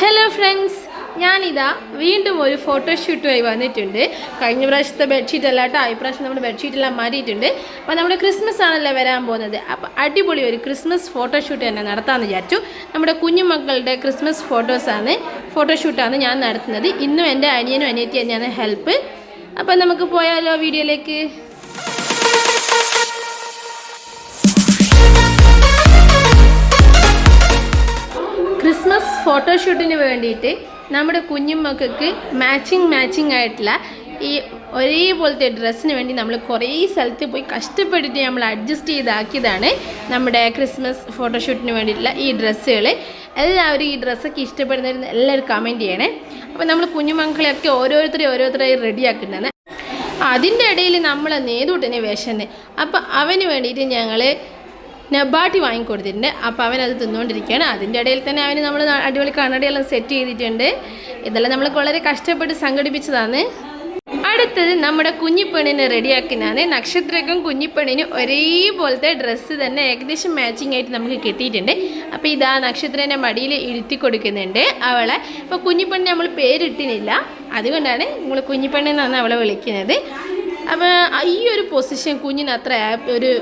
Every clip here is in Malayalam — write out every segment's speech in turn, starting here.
ഹലോ ഫ്രണ്ട്സ് ഞാനിതാ വീണ്ടും ഒരു ഫോട്ടോഷൂട്ടുമായി വന്നിട്ടുണ്ട്. കഴിഞ്ഞ പ്രാവശ്യത്തെ ബെഡ്ഷീറ്റ് അല്ല കേട്ടോ. ഇപ്രാവശ്യം നമ്മുടെ ബെഡ്ഷീറ്റ് എല്ലാം മാറിയിട്ടുണ്ട് അപ്പോൾ നമ്മുടെ ക്രിസ്മസ് ആണല്ലേ വരാൻ പോകുന്നത്. അപ്പോൾ അടിപൊളി ഒരു ക്രിസ്മസ് ഫോട്ടോഷൂട്ട് തന്നെ നടത്താമെന്ന് വിചാരിച്ചു. നമ്മുടെ കുഞ്ഞുമക്കളുടെ ക്രിസ്മസ് ഫോട്ടോസാണ് ഫോട്ടോഷൂട്ടാണ് ഞാൻ നടത്തുന്നത്. ഇന്നും എന്റെ അനിയനും അനിയത്തി തന്നെയാണ് ഹെൽപ്പ് അപ്പോൾ നമുക്ക് പോയാലോ വീഡിയോയിലേക്ക്? ഫോട്ടോഷൂട്ടിന് വേണ്ടിയിട്ട് നമ്മുടെ കുഞ്ഞുമക്കൾക്ക് മാച്ചിങ് മാച്ചിങ് ആയിട്ടുള്ള ഈ ഒരേപോലത്തെ ഡ്രസ്സിന് വേണ്ടി നമ്മൾ കുറേ സ്ഥലത്ത് പോയി കഷ്ടപ്പെട്ടിട്ട് നമ്മൾ അഡ്ജസ്റ്റ് ചെയ്താക്കിയതാണ് നമ്മുടെ ക്രിസ്മസ് ഫോട്ടോഷൂട്ടിന് വേണ്ടിയിട്ടുള്ള ഈ ഡ്രസ്സുകൾ എല്ലാവരും ഈ ഡ്രസ്സൊക്കെ ഇഷ്ടപ്പെടുന്നവരുന്ന് എല്ലാവരും കമന്റ് ചെയ്യണേ. അപ്പോൾ നമ്മൾ കുഞ്ഞുമക്കളെയൊക്കെ ഓരോരുത്തരെ ഓരോരുത്തരായി റെഡിയാക്കുന്നതാണ് അതിന്റെ ഇടയിൽ നമ്മൾ നേതൂട്ടിനെ വിശന്ന് അപ്പോൾ അവന് വേണ്ടിയിട്ട് ഞങ്ങൾ നബാട്ടി വാങ്ങിക്കൊടുത്തിട്ടുണ്ട്. അപ്പോൾ അവൻ അത് തിന്നുകൊണ്ടിരിക്കുകയാണ് അതിന്റെ ഇടയിൽ തന്നെ അവന് നമ്മൾ അടിപൊളി കണ്ണടയെല്ലാം സെറ്റ് ചെയ്തിട്ടുണ്ട്. ഇതെല്ലാം നമ്മൾ വളരെ കഷ്ടപ്പെട്ട് സംഘടിപ്പിച്ചതാണ്. അടുത്തത് നമ്മുടെ കുഞ്ഞിപ്പെണ്ണിനെ റെഡിയാക്കുന്നതാണ്. നക്ഷത്രക്കും കുഞ്ഞിപ്പെണ്ണിനും ഒരേപോലത്തെ ഡ്രസ്സ് തന്നെ ഏകദേശം മാച്ചിങ് ആയിട്ട് നമുക്ക് കിട്ടിയിട്ടുണ്ട്. അപ്പോൾ ഇതാ നക്ഷത്രനെ മടിയിൽ ഇരുത്തി കൊടുക്കുന്നുണ്ട് അവളെ. ഇപ്പോൾ കുഞ്ഞിപ്പെണ്ണിന് നമ്മൾ പേരിട്ടിനില്ല അതുകൊണ്ടാണ് നമ്മൾ കുഞ്ഞിപ്പെണ്ണെന്നാണ് അവളെ വിളിക്കുന്നത്. അപ്പോൾ ഈ ഒരു പൊസിഷൻ കുഞ്ഞിന് അത്ര ഒരു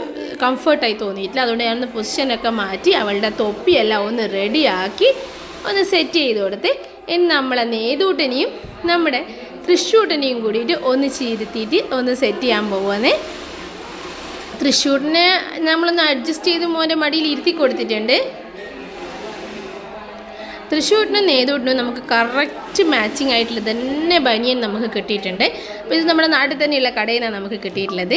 കംഫർട്ടായി തോന്നിയിട്ടില്ല അതുകൊണ്ട് ഞാനൊന്ന് പൊസിഷനൊക്കെ മാറ്റി അവളുടെ തൊപ്പിയെല്ലാം ഒന്ന് റെഡിയാക്കി ഒന്ന് സെറ്റ് ചെയ്ത് കൊടുത്ത് ഇനി നമ്മളെ നേതൂട്ടനെയും നമ്മുടെ തൃശ്ശൂട്ടനെയും കൂടിയിട്ട് ഒന്ന് ചീരുത്തിയിട്ട് ഒന്ന് സെറ്റ് ചെയ്യാൻ പോവുകയാണ് തൃശ്ശൂട്ടിനെ നമ്മളൊന്ന് അഡ്ജസ്റ്റ് ചെയ്ത് മോന്റെ മടിയിൽ ഇരുത്തി കൊടുത്തിട്ടുണ്ട്. തൃശ്ശൂരിനും നേതൂട്ടിനും നമുക്ക് കറക്റ്റ് മാച്ചിങ് ആയിട്ടുള്ള തന്നെ ബനിയൻ നമുക്ക് കിട്ടിയിട്ടുണ്ട്. അപ്പോൾ ഇത് നമ്മുടെ നാട്ടിൽ തന്നെയുള്ള കടയിൽ നിന്നാണ് നമുക്ക് കിട്ടിയിട്ടുള്ളത്.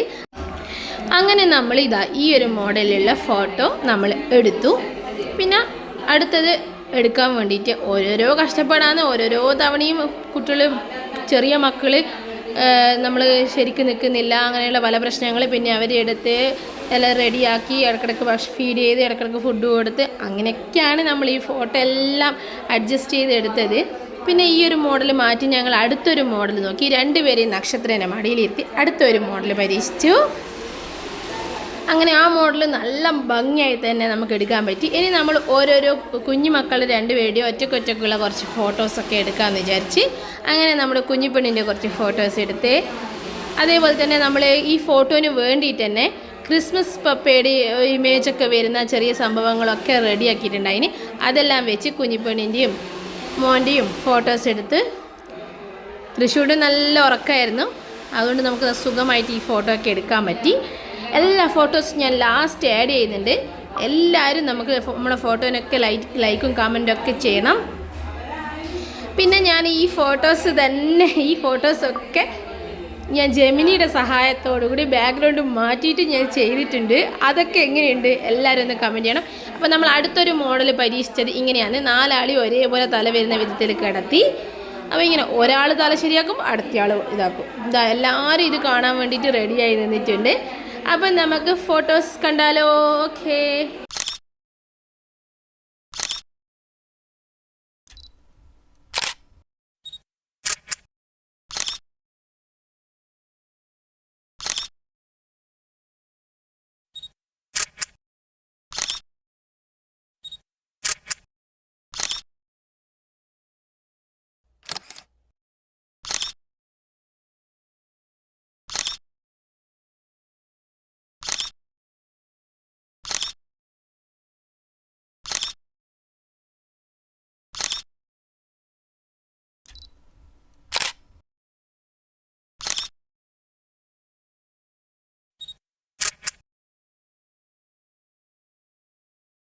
അങ്ങനെ നമ്മൾ ഇതാ ഈ ഒരു മോഡലിലുള്ള ഫോട്ടോ നമ്മൾ എടുത്തു. പിന്നെ അടുത്തത് എടുക്കാൻ വേണ്ടിയിട്ട് ഓരോരോ കഷ്ടപ്പാടാണ്. ഓരോരോ തവണയും കുട്ടികൾ ചെറിയ മക്കൾ നമ്മൾ ശരിക്കും നിൽക്കുന്നില്ല. അങ്ങനെയുള്ള പല പ്രശ്നങ്ങൾ പിന്നെ അവരെടുത്ത് എല്ലാം റെഡിയാക്കി ഇടക്കിടക്ക് ഭക്ഷ ഫീഡ് ചെയ്ത് ഇടക്കിടക്ക് ഫുഡ് കൊടുത്ത് അങ്ങനെയൊക്കെയാണ് നമ്മൾ ഈ ഫോട്ടോ എല്ലാം അഡ്ജസ്റ്റ് ചെയ്ത് എടുത്തത്. പിന്നെ ഈ ഒരു മോഡൽ മാറ്റി ഞങ്ങൾ അടുത്തൊരു മോഡൽ നോക്കി. രണ്ടുപേരെയും നക്ഷത്രേനെ മടിയിലിരുത്തി അടുത്തൊരു മോഡൽ പരീക്ഷിച്ചു. അങ്ങനെ ആ മോഡൽ നല്ല ഭംഗിയായി തന്നെ നമുക്ക് എടുക്കാൻ പറ്റി. ഇനി നമ്മൾ ഓരോരോ കുഞ്ഞു മക്കൾ രണ്ടുപേരുടെയും ഒറ്റക്കൊറ്റക്കുള്ള കുറച്ച് ഫോട്ടോസൊക്കെ എടുക്കാമെന്ന് വിചാരിച്ച് അങ്ങനെ നമ്മുടെ കുഞ്ഞിപ്പെണ്ണിന്റെ കുറച്ച് ഫോട്ടോസ് എടുത്ത്. അതേപോലെ തന്നെ നമ്മൾ ഈ ഫോട്ടോന് വേണ്ടിയിട്ട് തന്നെ ക്രിസ്മസ് പപ്പയുടെ ഇമേജൊക്കെ വരുന്ന ചെറിയ സംഭവങ്ങളൊക്കെ റെഡിയാക്കിയിട്ടുണ്ടായിന് അതെല്ലാം വെച്ച് കുഞ്ഞിപ്പെണ്ണിന്റെയും മോന്റെയും ഫോട്ടോസ് എടുത്ത് തൃശ്ശൂരിൽ നല്ല ഉറക്കമായിരുന്നു അതുകൊണ്ട് നമുക്ക് സുഖമായിട്ട് ഈ ഫോട്ടോ ഒക്കെ എടുക്കാൻ പറ്റി. എല്ലാ ഫോട്ടോസും ഞാൻ ലാസ്റ്റ് ആഡ് ചെയ്യുന്നുണ്ട്. എല്ലാവരും നമുക്ക് നമ്മളെ ഫോട്ടോനൊക്കെ ലൈക്ക് ലൈക്കും കമന്റും ഒക്കെ ചെയ്യണം. പിന്നെ ഞാൻ ഈ ഫോട്ടോസ് തന്നെ ഈ ഫോട്ടോസൊക്കെ ഞാൻ ജെമിനിയുടെ സഹായത്തോടു കൂടി ബാക്ക്ഗ്രൗണ്ട് മാറ്റിയിട്ട് ഞാൻ ചെയ്തിട്ടുണ്ട്. അതൊക്കെ എങ്ങനെയുണ്ട് എല്ലാവരും ഒന്ന് കമന്റ് ചെയ്യണം. അപ്പോൾ നമ്മൾ അടുത്തൊരു മോഡൽ പരീക്ഷിച്ചത് ഇങ്ങനെയാണ്. നാലാളി ഒരേപോലെ തല വരുന്ന വിധത്തിൽ കിടത്തി. അപ്പോൾ ഇങ്ങനെ ഒരാൾ തല ശരിയാക്കും അടുത്തയാൾ ഇതാക്കും. ഇതാ എല്ലാവരും ഇത് കാണാൻ വേണ്ടിയിട്ട് റെഡിയായി നിന്നിട്ടുണ്ട്. അപ്പം നമുക്ക് ഫോട്ടോസ് കണ്ടാലോ? ഓക്കേ